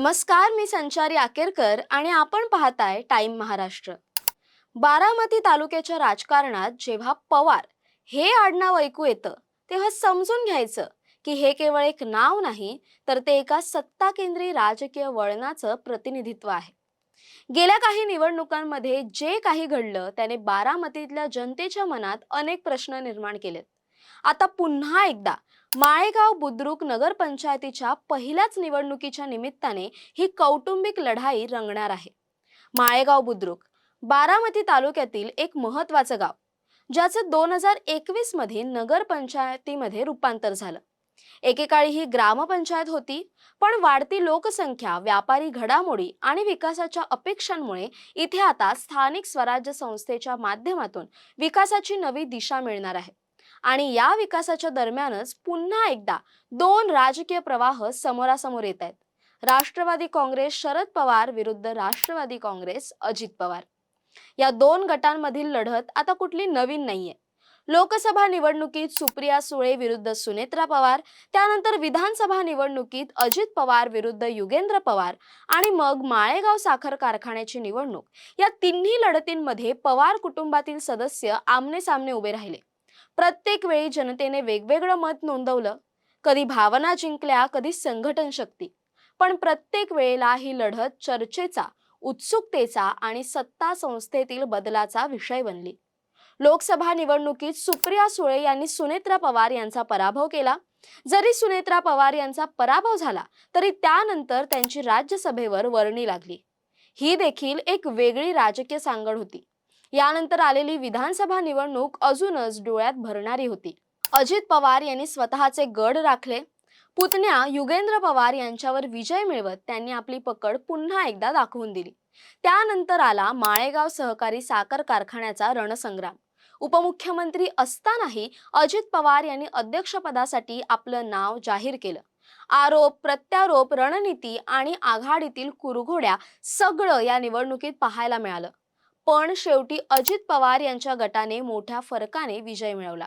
नमस्कार मी संचारी आकेरकर आणि आपण पाहताय टाइम महाराष्ट्र. बारामती तालुक्याच्या राजकारणात जेव्हा पवार हे आडनाव ऐकू येतं तेव्हा समजून घ्यायचं की हे केवळ एक नाव नाही तर ते एका सत्ता केंद्रीय राजकीय वळणाचं प्रतिनिधित्व आहे. गेल्या काही निवडणुकांमध्ये जे काही घडलं त्याने बारामतीतल्या जनतेच्या मनात अनेक प्रश्न निर्माण केलेत. आता पुन्हा एकदा माळेगाव बुद्रुक नगरपंचायतीच्या पहिल्याच निवडणुकीच्या निमित्ताने ही कौटुंबिक लढाई रंगणार आहे. माळेगाव बुद्रुक बारामती तालुक्यातील एक महत्वाचं गाव ज्याचं दोन हजार एकवीसमध्ये नगरपंचायतीमध्ये रूपांतर झालं. एकेकाळी ही ग्रामपंचायत होती पण वाढती लोकसंख्या व्यापारी घडामोडी आणि विकासाच्या अपेक्षांमुळे इथे आता स्थानिक स्वराज्य संस्थेच्या माध्यमातून विकासाची नवी दिशा मिळणार आहे. आणि या विकासाच्या दरम्यानच पुन्हा एकदा दोन राजकीय प्रवाह समोरासमोर येत आहेत. राष्ट्रवादी काँग्रेस शरद पवार विरुद्ध राष्ट्रवादी काँग्रेस अजित पवार. या दोन गटांमधील लढत आता कुठली नवीन नाहीये. लोकसभा निवडणुकीत सुप्रिया सुळे विरुद्ध सुनेत्रा पवार त्यानंतर विधानसभा निवडणुकीत अजित पवार विरुद्ध युगेंद्र पवार आणि मग माळेगाव साखर कारखान्याची निवडणूक या तिन्ही लढतींमध्ये पवार कुटुंबातील सदस्य आमने सामने उभे राहिले. प्रत्येक वेळी जनतेने वेगवेगळं मत नोंदवलं. कधी भावना जिंकल्या कधी संघटन शक्ती पण प्रत्येक वेळेला ही लढत चर्चेचा उत्सुकतेचा आणि सत्ता संस्थेतील बदलाचा विषय बनली. लोकसभा निवडणुकीत सुप्रिया सुळे यांनी सुनेत्रा पवार यांचा पराभव केला. जरी सुनेत्रा पवार यांचा पराभव झाला तरी त्यानंतर त्यांची राज्यसभेवर वर्णी लागली. ही देखील एक वेगळी राजकीय सांगड होती. यानंतर आलेली विधानसभा निवडणूक अजूनच डोळ्यात भरणारी होती. अजित पवार यांनी स्वतःचे गड राखले. पुतण्या युगेंद्र पवार यांच्यावर विजय मिळवत त्यांनी आपली पकड पुन्हा एकदा दाखवून दिली. त्यानंतर आला माळेगाव सहकारी साखर कारखान्याचा रणसंग्राम. उपमुख्यमंत्री असतानाही अजित पवार यांनी अध्यक्षपदासाठी आपलं नाव जाहीर केलं. आरोप प्रत्यारोप रणनीती आणि आघाडीतील कुरघोड्या सगळं या निवडणुकीत पाहायला मिळालं. पण शेवटी अजित पवार यांच्या गटाने मोठ्या फरकाने विजय मिळवला.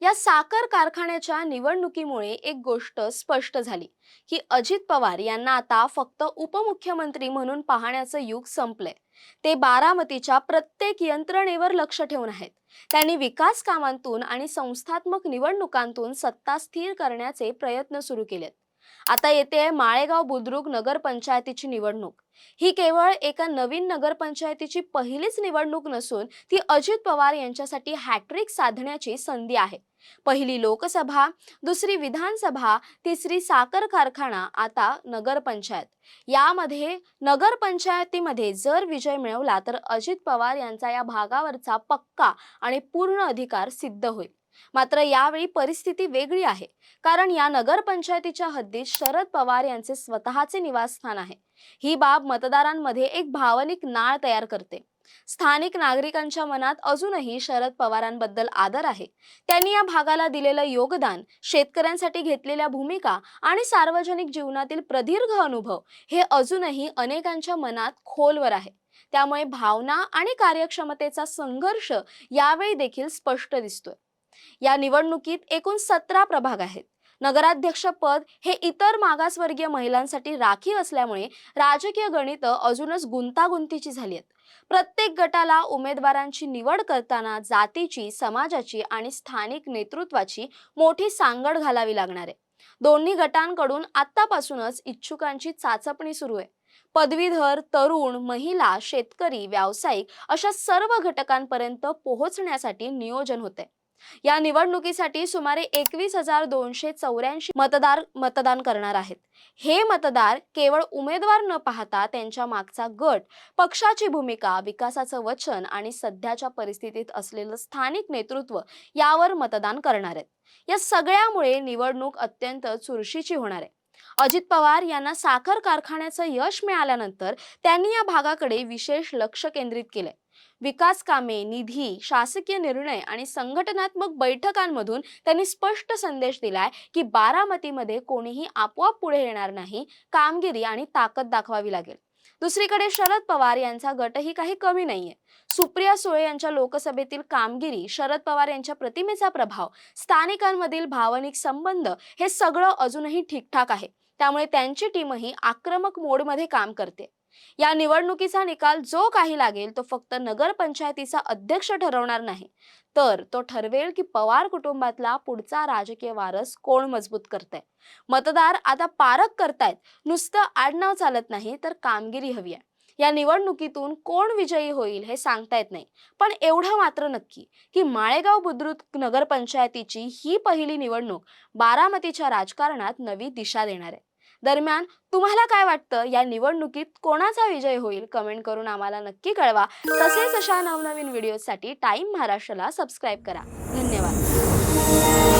या साखर कारखान्याच्या निवडणुकीमुळे एक गोष्ट स्पष्ट झाली की अजित पवार यांना आता फक्त उपमुख्यमंत्री म्हणून पाहण्याचं युग संपलंय. ते बारामतीच्या प्रत्येक यंत्रणेवर लक्ष ठेवून आहेत. त्यांनी विकास कामांतून आणि संस्थात्मक निवडणुकांतून सत्ता स्थिर करण्याचे प्रयत्न सुरू केलेत. आता येते माळेगाव बुद्रुक नगरपंचायतीची निवडणूक. ही केवळ एका नवीन नगरपंचायतीची पहिलीच निवडणूक नसून ती अजित पवार यांच्यासाठी हॅट्रिक साधण्याची संधी आहे. पहिली लोकसभा दुसरी विधानसभा तिसरी साखर कारखाना आता नगरपंचायत. यामध्ये नगरपंचायतीमध्ये जर विजय मिळवला तर अजित पवार यांचा या भागावरचा पक्का आणि पूर्ण अधिकार सिद्ध होईल. मात्र यावेळी परिस्थिती वेगळी आहे. कारण या नगरपंचायतीच्या हद्दीत शरद पवार यांचे स्वतःचे निवासस्थान आहे. ही बाब मतदारांमध्ये एक भावनिक नाळ तयार करते. स्थानिक नागरिकांच्या मनात अजूनही शरद पवारांबद्दल आदर आहे. त्यांनी या भागाला दिलेलं योगदान शेतकऱ्यांसाठी घेतलेल्या भूमिका आणि सार्वजनिक जीवनातील प्रदीर्घ अनुभव हे अजूनही अनेकांच्या मनात खोलवर आहे. त्यामुळे भावना आणि कार्यक्षमतेचा संघर्ष यावेळी देखील स्पष्ट दिसतोय. या निवडणुकीत एकूण सतरा प्रभाग आहेत. नगराध्यक्षपद हे इतर मागासवर्गीय महिलांसाठी राखीव असल्यामुळे राजकीय गणितं अजूनच गुंतागुंतीची झाली आहेत. प्रत्येक गटाला उमेदवारांची निवड करताना जातीची समाजाची आणि स्थानिक नेतृत्वाची मोठी सांगड घालावी लागणार आहे. दोन्ही गटांकडून आतापासूनच इच्छुकांची चाचपणी सुरू आहे. पदवीधर तरुण महिला शेतकरी व्यावसायिक अशा सर्व घटकांपर्यंत पोहोचण्यासाठी नियोजन होते या निवडणुकीसाठी सुमारे एकवीस हजार दोनशे चौऱ्याऐंशी मतदार मतदान करणार आहेत. हे मतदार केवळ उमेदवार न पाहता त्यांच्या मागचा गट पक्षाची भूमिका विकासाचं वचन आणि सध्याच्या परिस्थितीत असलेलं स्थानिक नेतृत्व यावर मतदान करणार आहेत. या सगळ्यामुळे निवडणूक अत्यंत चुरशीची होणार आहे. अजित पवार यांना साखर कारखान्याचं यश मिळाल्यानंतर त्यांनी या भागाकडे विशेष लक्ष केंद्रित केलंय. विकास कामे निधी शासकीय निर्णय आणि संघटनात्मक बैठकांमधून त्यांनी स्पष्ट संदेश दिलाय की बारामतीमध्ये कोणीही आपोआप पुढे येणार नाही कामगिरी आणि ताकद दाखवावी लागेल. दुसरीकडे शरद पवार यांचा गटही काही कमी नाहीये. सुप्रिया सुळे यांच्या लोकसभेतील कामगिरी शरद पवार यांच्या प्रतिमेचा प्रभाव स्थानिकांमधील भावनिक संबंध हे सगळं अजूनही ठीकठाक आहे. त्यामुळे त्यांची टीमही आक्रमक मोडमध्ये काम करते. या निवडणुकीचा निकाल जो काही लागेल तो फक्त नगरपंचायतीचा अध्यक्ष ठरवणार नाही. तर तो ठरवेल की पवार कुटुंबातला पुढचा राजकीय वारस कोण मजबूत करतंय? मतदार आता पारख करतायत नुसतं आडनाव चालत नाही तर कामगिरी हवी आहे. या निवडणुकीतून कोण विजयी होईल हे सांगता येत नाही. पण एवढं मात्र नक्की की माळेगाव बुद्रुक नगरपंचायतीची ही पहिली निवडणूक बारामतीच्या राजकारणात नवी दिशा देणार आहे. दरम्यान तुम्हाला काय वाटतं? या निवडणुकीत कोणाचा विजय होईल? कमेंट करून आम्हाला नक्की कळवा. तसेच अशा नवनवीन व्हिडिओसाठी टाईम महाराष्ट्राला सबस्क्राईब करा. धन्यवाद.